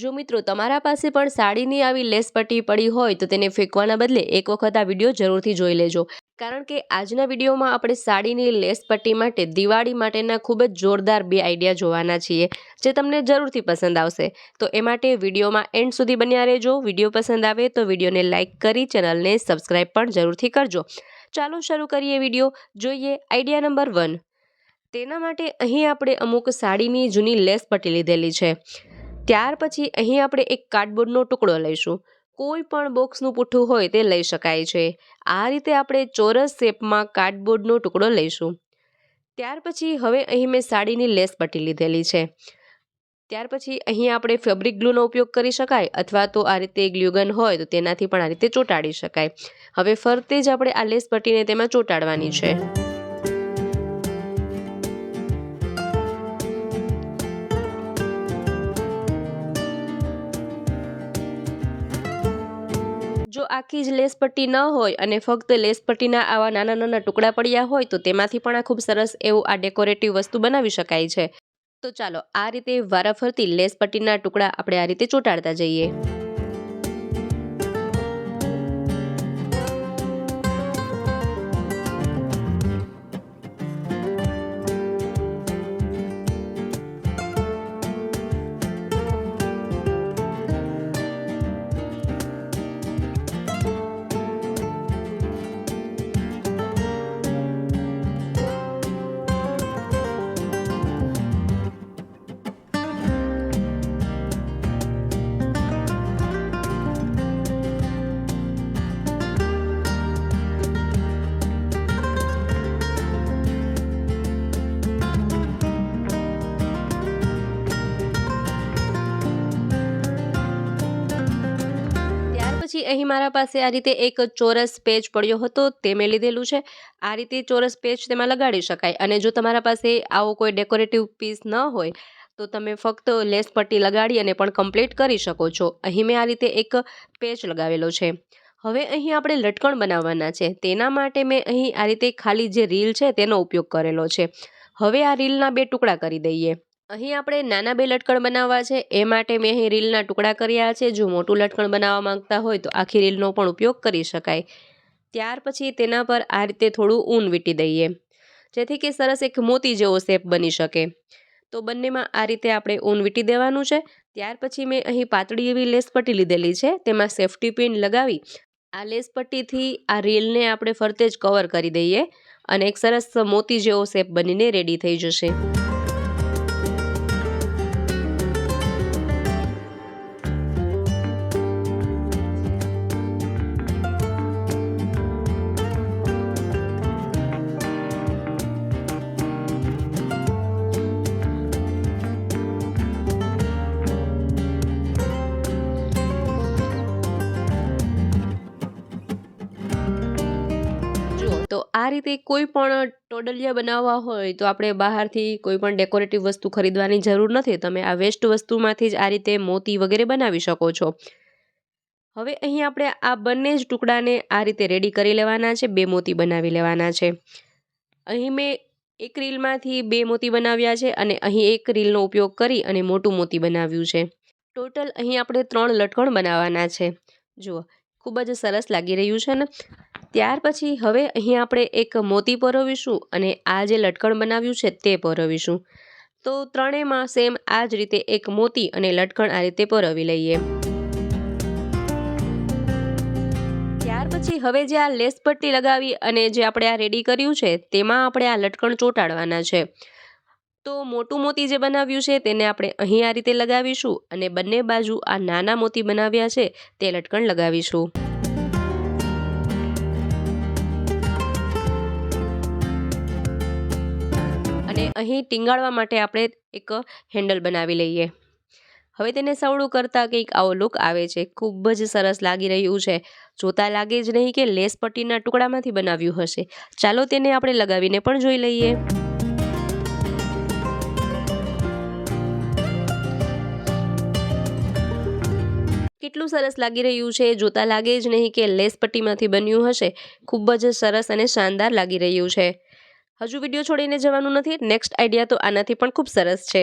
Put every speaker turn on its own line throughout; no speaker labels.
જો મિત્રો તમારા પાસે પણ સાડીની આવી લેસ પટ્ટી પડી હોય તો તેને ફેંકવાના બદલે એક વખત આ વીડિયો જરૂરથી જોઈ લેજો. કારણ કે આજના વિડીયોમાં આપણે સાડીની લેસ પટ્ટી માટે દિવાળી માટેના ખૂબ જ જોરદાર બે આઈડિયા જોવાના છીએ, જે તમને જરૂરથી પસંદ આવશે. તો એ માટે વિડીયોમાં એન્ડ સુધી બન્યા રહેજો. વીડિયો પસંદ આવે તો વિડીયોને લાઇક કરી, ચેનલને સબસ્ક્રાઈબ પણ જરૂરથી કરજો. ચાલો શરૂ કરીએ વીડિયો. જોઈએ આઈડિયા નંબર વન. તેના માટે અહીં આપણે અમુક સાડીની જૂની લેસ પટ્ટી લીધેલી છે. ત્યાર પછી અહીં આપણે એક કાર્ડબોર્ડનો ટુકડો લઈશું. કોઈ પણ બોક્સનું પુઠ્ઠું હોય તે લઈ શકાય છે. આ રીતે આપણે ચોરસ શેપમાં કાર્ડબોર્ડનો ટુકડો લઈશું. ત્યાર પછી હવે અહીં મેં સાડીની લેસ પટ્ટી લીધેલી છે. ત્યાર પછી અહીં આપણે ફેબ્રિક ગ્લુનો ઉપયોગ કરી શકાય અથવા તો આ રીતે ગ્લ્યુગન હોય તો તેનાથી પણ આ રીતે ચોંટાડી શકાય. હવે ફરતે જ આપણે આ લેસ પટ્ટીને તેમાં ચોંટાડવાની છે. આખી જ લેસ પટ્ટી ન હોય અને ફક્ત લેસ પટ્ટીના આવા નાના નાના ટુકડા પડ્યા હોય તો તેમાંથી પણ આ ખૂબ સરસ એવું આ ડેકોરેટિવ વસ્તુ બનાવી શકાય છે. તો ચાલો આ રીતે વારાફરતી લેસ પટ્ટીના ટુકડા આપણે આ રીતે ચોંટાડતા જઈએ. અહીં મારા પાસે આ રીતે એક ચોરસ પેજ પડ્યો હતો તે મેં લીધેલું છે. આ રીતે ચોરસ પેજ તેમાં લગાડી શકાય અને જો તમારા પાસે આવો કોઈ ડેકોરેટિવ પીસ ન હોય, તો તમે ફક્ત લેસ પટ્ટી લગાડી અને પણ કમ્પ્લીટ કરી શકો છો. અહીં મેં આ રીતે એક પેચ લગાવેલો છે. હવે અહીં આપણે લટકણ બનાવવાના છે. તેના માટે મેં અહીં આ રીતે ખાલી જે રીલ છે તેનો ઉપયોગ કરેલો છે. હવે આ રીલના બે ટુકડા કરી દઈએ. અહીં આપણે નાના બે લટકણ બનાવવા છે. એ માટે મેં અહીં રીલના ટુકડા કર્યા છે. જો મોટું લટકણ બનાવવા માંગતા હોય તો આખી રીલનો પણ ઉપયોગ કરી શકાય. ત્યાર પછી તેના પર આ રીતે થોડું ઊન વીંટી દઈએ. જેથી કે સરસ એક મોતી જેવો શેપ બની શકે. તો બંનેમાં આ રીતે આપણે ઊન વીંટી દેવાનું છે. ત્યાર પછી મેં અહીં પાતળી એવી લેસ પટ્ટી લીધેલી છે. તેમાં સેફ્ટી પિન લગાવી આ લેસ પટ્ટીથી આ રીલને આપણે ફરતે જ કવર કરી દઈએ અને એક સરસ મોતી જેવો શેપ બનીને રેડી થઈ જશે. આ રીતે કોઈ પણ ટોડલિયા બનાવવા હોય તો આપણે બહારથી કોઈ પણ ડેકોરેટિવ વસ્તુ ખરીદવાની જરૂર નથી. તમે આ વેસ્ટ વસ્તુમાંથી જ આ રીતે મોતી વગેરે બનાવી શકો છો. હવે અહીં આપણે આ બંને જ ટુકડાને આ રીતે રેડી કરી લેવાના છે, બે મોતી બનાવી લેવાના છે. અહીં મેં એક રીલમાંથી બે મોતી બનાવ્યા છે અને અહીં એક રીલનો ઉપયોગ કરી અને મોટું મોતી બનાવ્યું છે. ટોટલ અહીં આપણે ત્રણ લટકણ બનાવવાના છે. જુઓ, ખૂબ જ સરસ લાગી રહ્યું છે ને? ત્યાર પછી હવે અહીં આપણે એક મોતી પરોવીશું અને આ જે લટકણ બનાવ્યું છે તે પરોવીશું. તો ત્રણેયમાં સેમ આ જ રીતે એક મોતી અને લટકણ આ રીતે પરોવી લઈએ. ત્યાર પછી હવે જે આ લેસ પટ્ટી લગાવી અને જે આપણે આ રેડી કર્યું છે તેમાં આપણે આ લટકણ ચોંટાડવાના છે. તો મોટું મોતી જે બનાવ્યું છે તેને આપણે અહીં આ રીતે લગાવીશું અને બંને બાજુ આ નાના મોતી બનાવ્યા છે તે લટકણ લગાવીશું. અને અહીં ટીંગાળવા માટે આપણે એક હેન્ડલ બનાવી લઈએ. હવે તેને સવડું કરતાં કંઈક આવો લુક આવે છે. ખૂબ જ સરસ લાગી રહ્યું છે. જોતા લાગે જ નહીં કે લેસ પટ્ટીના ટુકડામાંથી બનાવ્યું હશે. ચાલો તેને આપણે લગાવીને પણ જોઈ લઈએ. કેટલું સરસ લાગી રહ્યું છે. જોતા લાગે જ નહીં કે લેસ પટ્ટીમાંથી બન્યું હશે. ખૂબ જ સરસ અને શાનદાર લાગી રહ્યું છે. હજુ વીડિયો છોડીને જવાનું નથી. નેક્સ્ટ આઈડિયા તો આનાથી પણ ખૂબ સરસ છે.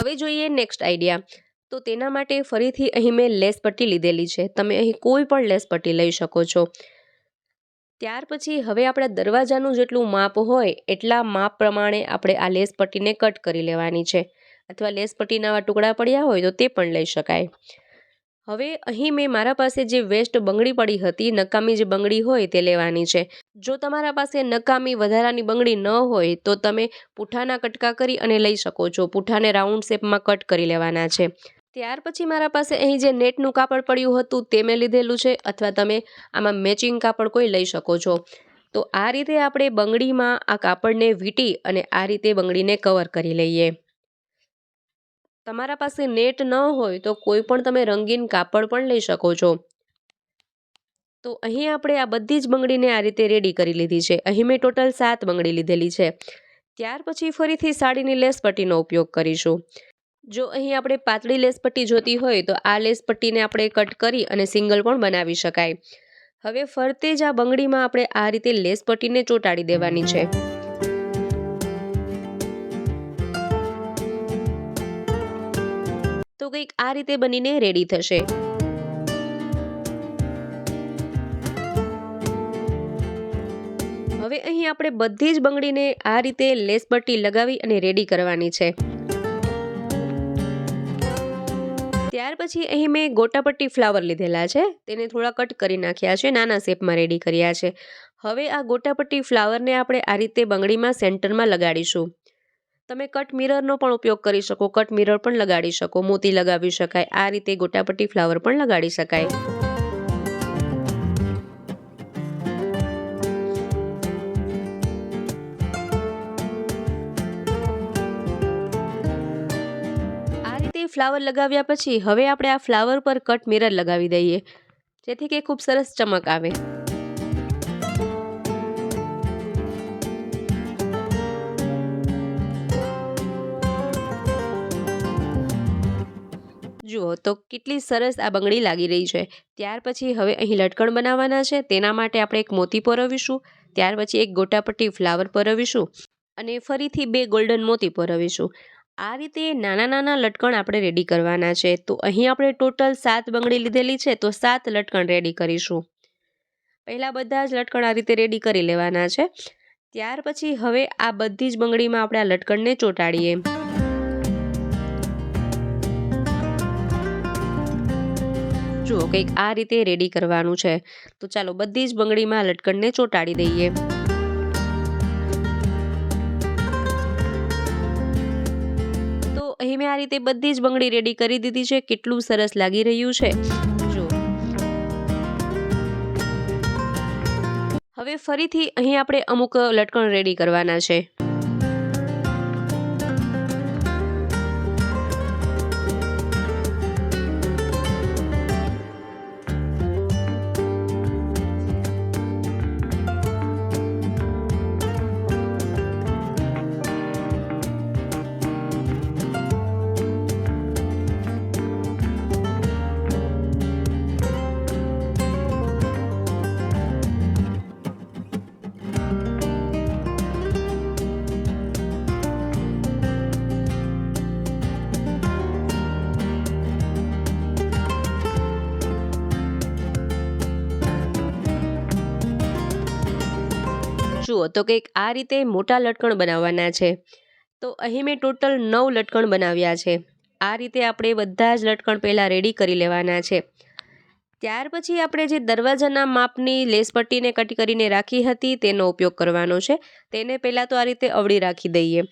હવે જોઈએ નેક્સ્ટ આઈડિયા તો તેના માટે ફરીથી અહીં મેં લેસ પટ્ટી લીધેલી છે. તમે અહીં કોઈ પણ લેસ પટ્ટી લઈ શકો છો. ત્યાર પછી હવે આપણા દરવાજાનું જેટલું માપ હોય, એટલા માપ પ્રમાણે આપણે આ લેસ પટ્ટીને કટ કરી લેવાની છે. અથવા લેસ પટ્ટીના ટુકડા પડ્યા હોય તો તે પણ લઈ શકાય. હવે અહીં મેં મારા પાસે જે વેસ્ટ બંગડી પડી હતી, નકામી જે બંગડી હોય તે લેવાની છે. જો તમારા પાસે નકામી વધારાની બંગડી ન હોય, તો તમે પૂઠાના કટકા કરી અને લઈ શકો છો. પૂઠાને રાઉન્ડ શેપમાં કટ કરી લેવાના છે. ત્યાર પછી મારા પાસે અહીં જે નેટનું કાપડ પડ્યું હતું, તે મેં લીધેલું છે, અથવા તમે આમાં મેચિંગ કાપડ કોઈ લઈ શકો છો. તો આ રીતે આપણે બંગડીમાં આ કાપડને વીંટી અને આ રીતે બંગડીને કવર કરી લઈએ. તમારા પાસે નેટ ન હોય તો કોઈ પણ તમે રંગીન કાપડ પણ લઈ શકો છો. તો અહીં આપણે આ બધી જ બંગડીને આ રીતે રેડી કરી લીધી છે. અહીં મેં ટોટલ સાત બંગડી લીધેલી છે. ત્યાર પછી ફરીથી સાડીની લેસ પટ્ટીનો ઉપયોગ કરીશું. જો અહીં આપણે પાતળી લેસ પટ્ટી જોતી હોય તો આ લેસ પટ્ટીને આપણે કટ કરી અને સિંગલ પણ બનાવી શકાય. હવે ફરતે જ આ બંગડીમાં આપણે આ રીતે લેસ પટ્ટીને ચોંટાડી દેવાની છે. કંઈક આ રીતે બનીને રેડી થશે. હવે અહીં આપણે બધી જ બંગડીને આ રીતે લેસ પટ્ટી લગાવી અને રેડી કરવાની છે. ત્યાર પછી અહીં મેં ગોટાપટ્ટી ફ્લાવર લીધેલા છે. તેને થોડા કટ કરી નાખ્યા છે, નાના શેપમાં રેડી કર્યા છે. હવે આ ગોટાપટ્ટી ફ્લાવરને આપણે આ રીતે બંગડીમાં સેન્ટરમાં લગાડીશું. તમે કટ મિરરનો પણ ઉપયોગ કરી શકો કટ મિરર પણ લગાડી શકો, મોતી લગાવી શકાય, આ રીતે ગોટાપટ્ટી ફ્લાવર પણ લગાડી શકાય. ફ્લાવર લગાવ્યા પછી હવે આપણે આ ફ્લાવર પર કટ મિરર લગાવી દઈએ, જેથી કે ખૂબ સરસ ચમક આવે. જુઓ તો કેટલી સરસ આ બંગડી લાગી રહી છે. ત્યાર પછી હવે અહીં લટકણ બનાવવાના છે. તેના માટે આપણે એક મોતી પરોવીશું, ત્યાર પછી એક ગોટાપટ્ટી ફ્લાવર પરોવીશું અને ફરીથી બે ગોલ્ડન મોતી પરોવીશું. આ રીતે નાના નાના લટકણ આપણે રેડી કરવાના છે. તો અહીં આપણે ટોટલ સાત બંગડી લીધેલી છે, તો સાત લટકણ રેડી કરીશું. પહેલાં બધા જ લટકણ આ રીતે રેડી કરી લેવાના છે. ત્યાર પછી હવે આ બધી જ બંગડીમાં આપણે આ લટકણને ચોંટાડીએ. જુઓ કંઈક આ રીતે રેડી કરવાનું છે, તો ચાલો બધી જ બંગડીમાં લટકણને ચોંટાડી દઈએ. તો અહીં મેં આ રીતે બધી જ બંગડી રેડી કરી દીધી છે, કેટલું સરસ લાગી રહ્યું છે. જો. હવે ફરીથી અહીં આપણે અમુક લટકણ રેડી કરવાના છે. જુઓ તો કંઈક આ રીતે મોટા લટકણ બનાવવાના છે. તો અહીં મેં ટોટલ નવ લટકણ બનાવ્યા છે. આ રીતે આપણે બધા જ લટકણ પહેલાં રેડી કરી લેવાના છે. ત્યાર પછી આપણે જે દરવાજાના માપની લેસ પટ્ટીને કટ કરીને રાખી હતી તેનો ઉપયોગ કરવાનો છે. તેને પહેલાં તો આ રીતે અવળી રાખી દઈએ.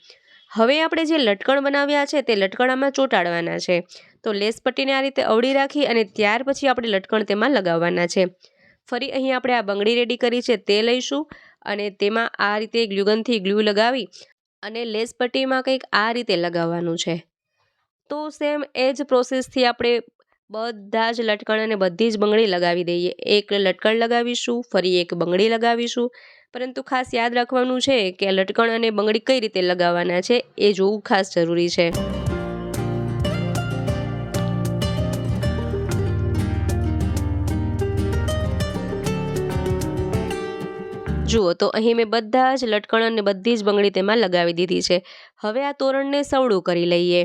હવે આપણે જે લટકણ બનાવ્યા છે તે લટકણામાં ચોંટાડવાના છે. તો લેસ પટ્ટીને આ રીતે અવળી રાખી અને ત્યાર પછી આપણે લટકણ તેમાં લગાવવાના છે. ફરી અહીં આપણે આ બંગડી રેડી કરી છે તે લઈશું. અને તેમાં આ રીતે ગ્લુગનથી ગ્લુ લગાવી અને લેસ પટ્ટીમાં કંઈક આ રીતે લગાવવાનું છે. તો સેમ એ જ પ્રોસેસથી આપણે બધા જ લટકણ અને બધી જ બંગડી લગાવી દઈએ. એક લટકણ લગાવીશું, ફરી એક બંગડી લગાવીશું. પરંતુ ખાસ યાદ રાખવાનું છે કે લટકણ અને બંગડી કઈ રીતે લગાવવાના છે એ જોવું ખાસ જરૂરી છે. જુઓ, તો અહીં મેં બધા જ લટકણ અને બધી જ બંગડી તેમાં લગાવી દીધી છે. હવે આ તોરણને સવડું કરી લઈએ.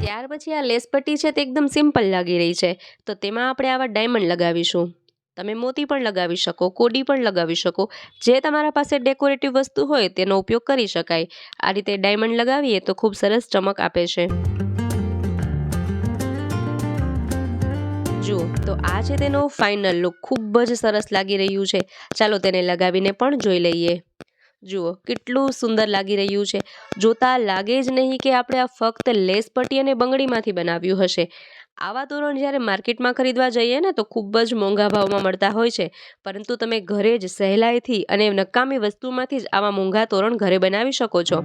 ત્યાર પછી આ લેસપટ્ટી છે તે એકદમ સિમ્પલ લાગી રહી છે. તો તેમાં આપણે આવા ડાયમંડ લગાવીશું. તમે મોતી પણ લગાવી શકો, કોડી પણ લગાવી શકો. જે તમારા પાસે ડેકોરેટિવ વસ્તુ હોય તેનો ઉપયોગ કરી શકાય. આ રીતે ડાયમંડ લગાવીએ તો ખૂબ સરસ ચમક આપે છે. જુઓ તો આ છે તેનો ફાઇનલ લુક ખૂબ જ સરસ લાગી રહ્યું છે. ચાલો તેને લગાવીને પણ જોઈ લઈએ. જુઓ, કેટલું સુંદર લાગી રહ્યું છે. જોતા લાગે જ નહીં કે આપણે આ ફક્ત લેસ પટ્ટી અને બંગડીમાંથી બનાવ્યું હશે. આવા તોરણ જ્યારે માર્કેટમાં ખરીદવા જઈએ ને, તો ખૂબ જ મોંઘા ભાવમાં મળતા હોય છે. પરંતુ તમે ઘરે જ સહેલાઈથી અને નકામી વસ્તુમાંથી જ આવા મોંઘા તોરણ ઘરે બનાવી શકો છો.